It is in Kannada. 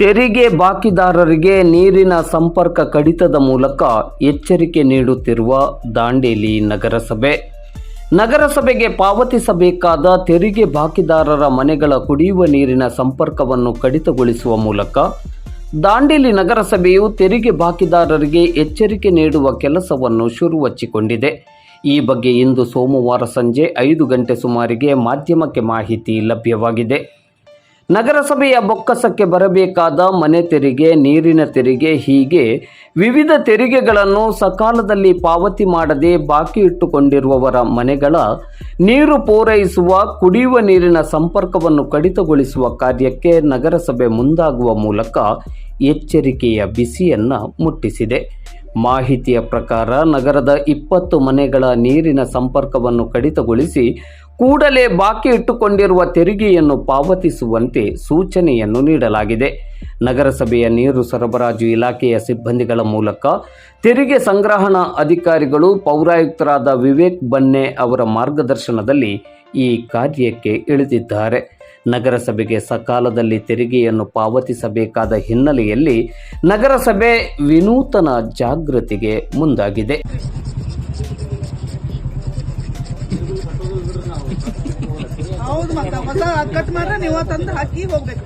ತೆರಿಗೆ ಬಾಕಿದಾರರಿಗೆ ನೀರಿನ ಸಂಪರ್ಕ ಕಡಿತದ ಮೂಲಕ ಎಚ್ಚರಿಕೆ ನೀಡುತ್ತಿರುವ ದಾಂಡೇಲಿ ನಗರಸಭೆ. ನಗರಸಭೆಗೆ ಪಾವತಿಸಬೇಕಾದ ತೆರಿಗೆ ಬಾಕಿದಾರರ ಮನೆಗಳ ಕುಡಿಯುವ ನೀರಿನ ಸಂಪರ್ಕವನ್ನು ಕಡಿತಗೊಳಿಸುವ ಮೂಲಕ ದಾಂಡೇಲಿ ನಗರಸಭೆಯು ತೆರಿಗೆ ಬಾಕಿದಾರರಿಗೆ ಎಚ್ಚರಿಕೆ ನೀಡುವ ಕೆಲಸವನ್ನು ಶುರುವಚ್ಚಿಕೊಂಡಿದೆ. ಈ ಬಗ್ಗೆ ಇಂದು ಸೋಮವಾರ ಸಂಜೆ ಐದು ಗಂಟೆ ಸುಮಾರಿಗೆ ಮಾಧ್ಯಮಕ್ಕೆ ಮಾಹಿತಿ ಲಭ್ಯವಾಗಿದೆ. ನಗರಸಭೆಯ ಬೊಕ್ಕಸಕ್ಕೆ ಬರಬೇಕಾದ ಮನೆ ತೆರಿಗೆ, ನೀರಿನ ತೆರಿಗೆ ಹೀಗೆ ವಿವಿಧ ತೆರಿಗೆಗಳನ್ನು ಸಕಾಲದಲ್ಲಿ ಪಾವತಿ ಮಾಡದೆ ಬಾಕಿ ಇಟ್ಟುಕೊಂಡಿರುವವರ ಮನೆಗಳ ನೀರು ಪೂರೈಸುವ, ಕುಡಿಯುವ ನೀರಿನ ಸಂಪರ್ಕವನ್ನು ಕಡಿತಗೊಳಿಸುವ ಕಾರ್ಯಕ್ಕೆ ನಗರಸಭೆ ಮುಂದಾಗುವ ಮೂಲಕ ಎಚ್ಚರಿಕೆಯ ಬಿಸಿಯನ್ನು ಮುಟ್ಟಿಸಿದೆ. ಮಾಹಿತಿಯ ಪ್ರಕಾರ ನಗರದ ಇಪ್ಪತ್ತು ಮನೆಗಳ ನೀರಿನ ಸಂಪರ್ಕವನ್ನು ಕಡಿತಗೊಳಿಸಿ ಕೂಡಲೇ ಬಾಕಿ ಇಟ್ಟುಕೊಂಡಿರುವ ತೆರಿಗೆಯನ್ನು ಪಾವತಿಸುವಂತೆ ಸೂಚನೆಯನ್ನು ನೀಡಲಾಗಿದೆ. ನಗರಸಭೆಯ ನೀರು ಸರಬರಾಜು ಇಲಾಖೆಯ ಸಿಬ್ಬಂದಿಗಳ ಮೂಲಕ ತೆರಿಗೆ ಸಂಗ್ರಹಣಾ ಅಧಿಕಾರಿಗಳು ಪೌರಾಯುಕ್ತರಾದ ವಿವೇಕ್ ಬನ್ನೆ ಅವರ ಮಾರ್ಗದರ್ಶನದಲ್ಲಿ ಈ ಕಾರ್ಯಕ್ಕೆ ಇಳಿದಿದ್ದಾರೆ. ನಗರಸಭೆಗೆ ಸಕಾಲದಲ್ಲಿ ತೆರಿಗೆಯನ್ನು ಪಾವತಿಸಬೇಕಾದ ಹಿನ್ನೆಲೆಯಲ್ಲಿ ನಗರಸಭೆ ವಿನೂತನ ಜಾಗೃತಿಗೆ ಮುಂದಾಗಿದೆ. ಹೌದು ಮತ್ತೆ ಹೊಸ ಕಟ್ ಮಾಡ್ರೆ ನೀವು ತಂದು ಹಾಕಿ ಹೋಗ್ಬೇಕು.